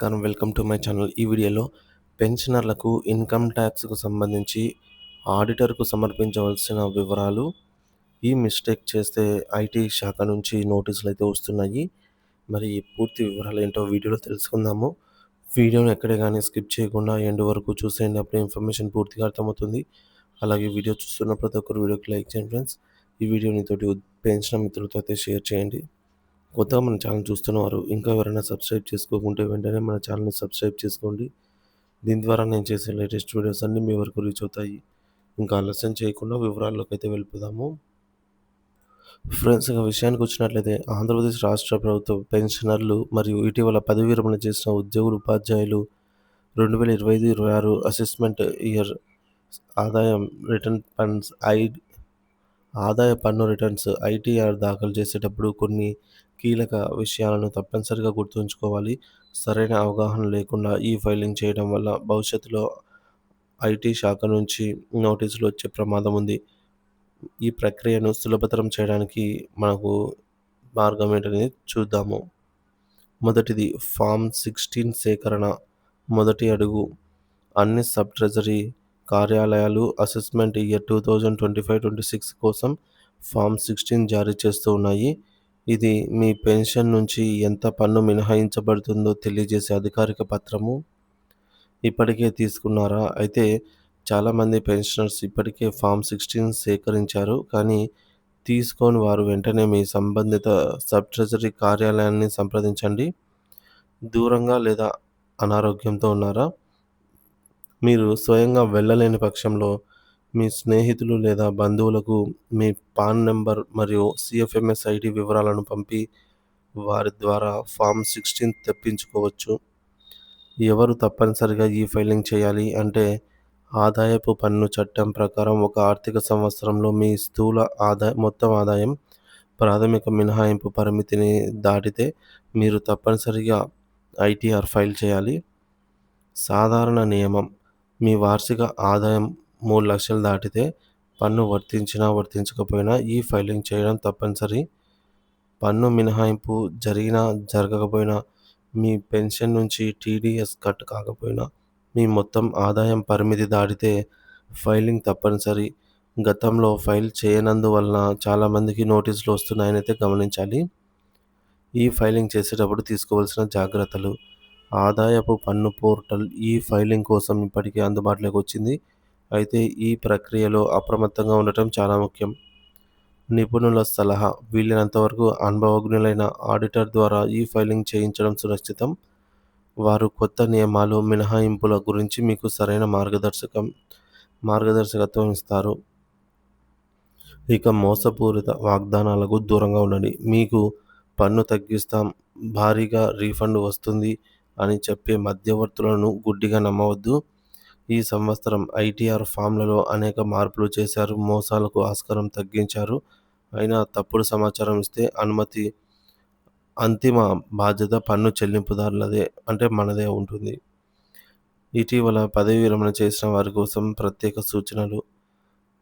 నమస్కారం. Welcome to my channel. ఈ వీడియోలో పెన్షనర్లకు ఇన్కమ్ ట్యాక్స్కు సంబంధించి ఆడిటర్కు సమర్పించవలసిన వివరాలు ఈ మిస్టేక్ చేస్తే ఐటీ శాఖ నుంచి నోటీసులు అయితే వస్తున్నాయి. మరి పూర్తి వివరాలు ఏంటో వీడియోలో తెలుసుకుందాము. వీడియోను ఎక్కడే కానీ స్కిప్ చేయకుండా ఎండ్ వరకు చూసేయండి. అప్పుడు ఇన్ఫర్మేషన్ పూర్తిగా అర్థమవుతుంది. అలాగే వీడియో చూస్తున్న ప్రతి ఒక్కరు వీడియోకి లైక్ చేయండి ఫ్రెండ్స్. ఈ వీడియోని తోటి పెంచిన మిత్రులతో అయితే షేర్ చేయండి. కొత్తగా మన ఛానల్ చూస్తున్నవారు ఇంకా ఎవరైనా సబ్స్క్రైబ్ చేసుకోకుంటే వెంటనే మన ఛానల్ని సబ్స్క్రైబ్ చేసుకోండి. దీని ద్వారా నేను చేసే లేటెస్ట్ వీడియోస్ అన్నీ మీ వరకు రీచ్ అవుతాయి. ఇంకా ఆలస్యం చేయకుండా వివరాల్లోకి అయితే వెళ్ళిపోదాము. ఫ్రెండ్స్ ఇంకా విషయానికి వచ్చినట్లయితే ఆంధ్రప్రదేశ్ రాష్ట్ర ప్రభుత్వ పెన్షనర్లు మరియు ఇటీవల పదవి విరమణ చేసిన ఉద్యోగులు ఉపాధ్యాయులు రెండు వేల ఇరవై ఐదు ఇరవై ఆరు అసెస్మెంట్ ఇయర్ ఆదాయం రిటర్న్ ఫండ్స్ ఐడ్ ఆదాయ పన్ను రిటర్న్స్ ఐటీఆర్ దాఖలు చేసేటప్పుడు కొన్ని కీలక విషయాలను తప్పనిసరిగా గుర్తుంచుకోవాలి. సరైన అవగాహన లేకుండా ఈ ఫైలింగ్ చేయడం వల్ల భవిష్యత్తులో ఐటీ శాఖ నుంచి నోటీసులు వచ్చే ప్రమాదం ఉంది. ఈ ప్రక్రియను సులభతరం చేయడానికి మనకు మార్గం ఏంటనేది చూద్దాము. మొదటిది ఫామ్ సిక్స్టీన్ సేకరణ. మొదటి అడుగు అన్ని సబ్ ట్రెజరీ కార్యాలయాలు assessment year two thousand twenty five twenty six కోసం ఫామ్ సిక్స్టీన్ జారీ చేస్తూ ఉన్నాయి. ఇది మీ పెన్షన్ నుంచి ఎంత పన్ను మినహాయించబడుతుందో తెలియజేసే అధికారిక పత్రము. ఇప్పటికే తీసుకున్నారా? అయితే చాలామంది పెన్షనర్స్ ఇప్పటికే ఫామ్ సిక్స్టీన్ సేకరించారు. కానీ తీసుకొని వారు వెంటనే మీ సంబంధిత సబ్ ట్రెజరీ కార్యాలయాన్ని సంప్రదించండి. దూరంగా లేదా అనారోగ్యంతో ఉన్నారా? మీరు స్వయంగా వెళ్ళలేని పక్షంలో మీ స్నేహితులు లేదా బంధువులకు మీ పాన్ నెంబర్ మరియు సిఎఫ్ఎంఎస్ ఐడి వివరాలను పంపి వారి ద్వారా ఫామ్ సిక్స్టీన్ తెప్పించుకోవచ్చు. ఎవరు తప్పనిసరిగా ఈ ఫైలింగ్ చేయాలి అంటే ఆదాయపు పన్ను చట్టం ప్రకారం ఒక ఆర్థిక సంవత్సరంలో మీ స్థూల ఆదాయ మొత్తం ఆదాయం ప్రాథమిక మినహాయింపు పరిమితిని దాటితే మీరు తప్పనిసరిగా ఐటీఆర్ ఫైల్ చేయాలి. సాధారణ నియమం మీ వార్షిక ఆదాయం మూడు లక్షలు దాటితే పన్ను వర్తించినా వర్తించకపోయినా ఈ ఫైలింగ్ చేయడం తప్పనిసరి. పన్ను మినహాయింపు జరిగినా జరగకపోయినా మీ పెన్షన్ నుంచి టీడీఎస్ కట్ కాకపోయినా మీ మొత్తం ఆదాయం పరిమితి దాటితే ఫైలింగ్ తప్పనిసరి. గతంలో ఫైల్ చేయనందువలన చాలామందికి నోటీసులు వస్తున్నాయని అయితే గమనించాలి. ఈ ఫైలింగ్ చేసేటప్పుడు తీసుకోవాల్సిన జాగ్రత్తలు. ఆదాయపు పన్ను పోర్టల్ ఈ ఫైలింగ్ కోసం ఇప్పటికే అందుబాటులోకి వచ్చింది. అయితే ఈ ప్రక్రియలో అప్రమత్తంగా ఉండటం చాలా ముఖ్యం. నిపుణుల సలహా వీలైనంతవరకు అనుభవజ్ఞులైన ఆడిటర్ ద్వారా ఈ ఫైలింగ్ చేయించడం సురక్షితం. వారు కొత్త నియమాలు మినహాయింపుల గురించి మీకు సరైన మార్గదర్శకం మార్గదర్శకత్వం ఇస్తారు. ఇక మోసపూరిత వాగ్దానాలకు దూరంగా ఉండండి. మీకు పన్ను తగ్గిస్తాం భారీగా రీఫండ్ వస్తుంది. అని చెప్పే మధ్యవర్తులను గుడ్డిగా నమ్మవద్దు. ఈ సంవత్సరం ఐటీఆర్ ఫామ్లలో అనేక మార్పులు చేశారు మోసాలకు ఆస్కారం తగ్గించారు. అయినా తప్పుడు సమాచారం ఇస్తే అనుమతి అంతిమ బాధ్యత పన్ను చెల్లింపుదారులదే అంటే మనదే ఉంటుంది. ఇటీవల పదవి విరమణ చేసిన వారి కోసం ప్రత్యేక సూచనలు.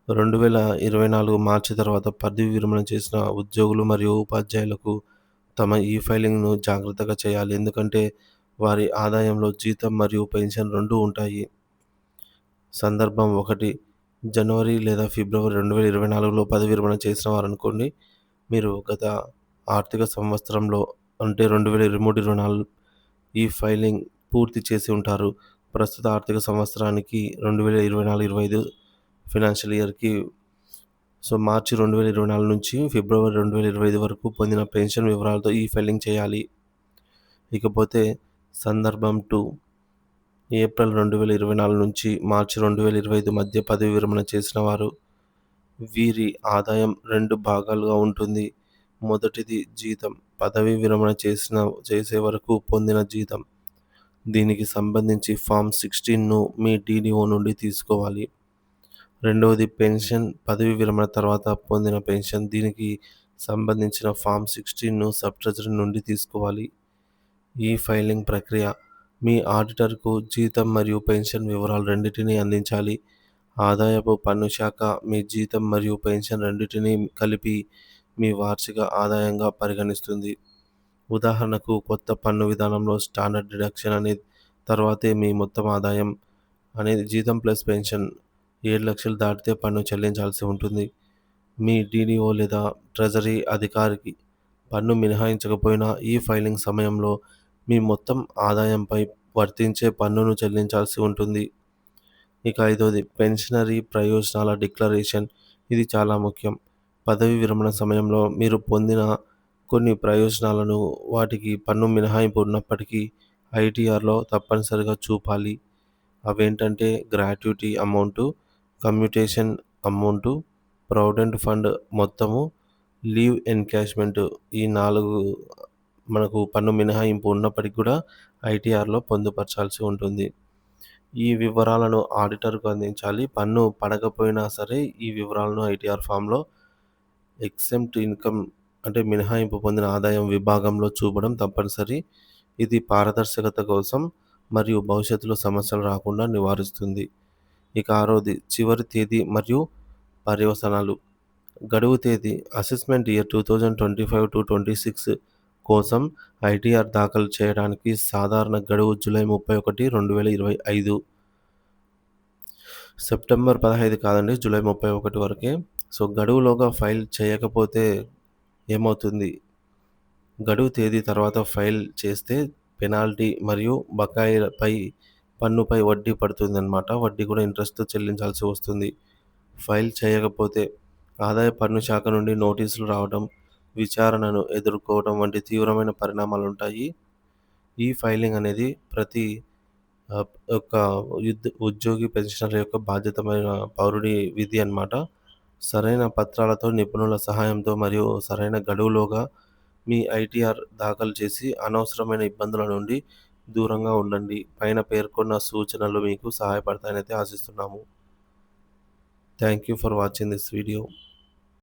రెండు వేల ఇరవై నాలుగు మార్చి తర్వాత పదవి విరమణ చేసిన ఉద్యోగులు మరియు ఉపాధ్యాయులకు తమ ఈ ఫైలింగ్ను జాగ్రత్తగా చేయాలి. ఎందుకంటే వారి ఆదాయంలో జీతం మరియు పెన్షన్ రెండు ఉంటాయి. సందర్భం ఒకటి జనవరి లేదా ఫిబ్రవరి రెండు వేల ఇరవై నాలుగులో పదవి విరమణ చేసిన వారు అనుకోండి మీరు గత ఆర్థిక సంవత్సరంలో అంటే రెండు వేల ఇరవై మూడు ఇరవై నాలుగు ఈ ఫైలింగ్ పూర్తి చేసి ఉంటారు. ప్రస్తుత ఆర్థిక సంవత్సరానికి రెండు వేల ఇరవై నాలుగు ఇరవై ఐదు ఫినాన్షియల్ ఇయర్కి సో మార్చి రెండు వేల ఇరవై నాలుగు నుంచి ఫిబ్రవరి రెండు వేల ఇరవై ఐదు వరకు పొందిన పెన్షన్ వివరాలతో ఈ ఫైలింగ్ చేయాలి. ఇకపోతే సందర్భం టూ ఏప్రిల్ రెండు వేల ఇరవై నాలుగు నుంచి మార్చి రెండు వేల ఇరవై ఐదు మధ్య పదవి విరమణ చేసిన వారు. వీరి ఆదాయం రెండు భాగాలుగా ఉంటుంది. మొదటిది జీతం. పదవి విరమణ చేసిన చేసే వరకు పొందిన జీతం. దీనికి సంబంధించి ఫామ్ సిక్స్టీన్ను మీ డీడీఓ నుండి తీసుకోవాలి. రెండవది పెన్షన్. పదవి విరమణ తర్వాత పొందిన పెన్షన్. దీనికి సంబంధించిన ఫామ్ సిక్స్టీన్ను సబ్ ట్రెజరీ నుండి తీసుకోవాలి. ఈ ఫైలింగ్ ప్రక్రియ మీ ఆడిటర్కు జీతం మరియు పెన్షన్ వివరాలు రెండింటినీ అందించాలి. ఆదాయపు పన్ను శాఖ మీ జీతం మరియు పెన్షన్ రెండింటినీ కలిపి మీ వార్షిక ఆదాయంగా పరిగణిస్తుంది. ఉదాహరణకు కొత్త పన్ను విధానంలో స్టాండర్డ్ డిడక్షన్ అనే తర్వాతే మీ మొత్తం ఆదాయం అనేది జీతం ప్లస్ పెన్షన్ ఏడు లక్షలు దాటితే పన్ను చెల్లించాల్సి ఉంటుంది. మీ డీడీఓ లేదా ట్రెజరీ అధికారికి పన్ను మినహాయించకపోయినా ఈ ఫైలింగ్ సమయంలో మీ మొత్తం ఆదాయంపై వర్తించే పన్నును చెల్లించాల్సి ఉంటుంది. ఇక ఐదోది పెన్షనరీ ప్రయోజనాల డిక్లరేషన్. ఇది చాలా ముఖ్యం. పదవి విరమణ సమయంలో మీరు పొందిన కొన్ని ప్రయోజనాలను వాటికి పన్ను మినహాయింపు ఉన్నప్పటికీ ఐటీఆర్లో తప్పనిసరిగా చూపాలి. అవేంటంటే gratuity amount commutation amount provident fund మొత్తము లీవ్ ఎన్కాష్మెంట్ ఈ నాలుగు మనకు పన్ను మినహాయింపు ఉన్నప్పటికీ కూడా ఐటీఆర్లో పొందుపరచాల్సి ఉంటుంది. ఈ వివరాలను ఆడిటర్కు అందించాలి. పన్ను పడకపోయినా సరే ఈ వివరాలను ఐటీఆర్ ఫామ్లో ఎక్సెంప్ట్ ఇన్కమ్ అంటే మినహాయింపు పొందిన ఆదాయం విభాగంలో చూపడం తప్పనిసరి. ఇది పారదర్శకత కోసం మరియు భవిష్యత్తులో సమస్యలు రాకుండా నివారిస్తుంది. ఇక ఆరోది చివరి తేదీ మరియు పర్యవసనాలు. గడువు తేదీ assessment year two thousand twenty five to twenty six కోసం ఐటీఆర్ దాఖలు చేయడానికి సాధారణ గడువు జూలై ముప్పై ఒకటి రెండు వేల ఇరవై ఐదు. సెప్టెంబర్ పదహైదు కాదండి జూలై ముప్పై ఒకటి వరకే. సో గడువులోగా ఫైల్ చేయకపోతే ఏమవుతుంది? గడువు తేదీ తర్వాత ఫైల్ చేస్తే పెనాల్టీ మరియు బకాయిలపై పన్నుపై వడ్డీ పడుతుందన్నమాట. వడ్డీ కూడా ఇంట్రెస్ట్ చెల్లించాల్సి వస్తుంది. ఫైల్ చేయకపోతే ఆదాయ పన్ను శాఖ నుండి నోటీసులు రావడం విచారణను ఎదుర్కోవడం వంటి తీవ్రమైన పరిణామాలు ఉంటాయి ఈ ఫైలింగ్ అనేది ప్రతి యొక్క యుద్ధ ఉద్యోగి పెన్షనర్ యొక్క బాధ్యతమైన పౌరుడి విధి అన్నమాట. సరైన పత్రాలతో నిపుణుల సహాయంతో మరియు సరైన గడువులోగా మీ ఐటీఆర్ దాఖలు చేసి అనవసరమైన ఇబ్బందుల నుండి దూరంగా ఉండండి. పైన పేర్కొన్న సూచనలు మీకు సహాయపడతాయని అయితే ఆశిస్తున్నాము. Thank you for watching this video.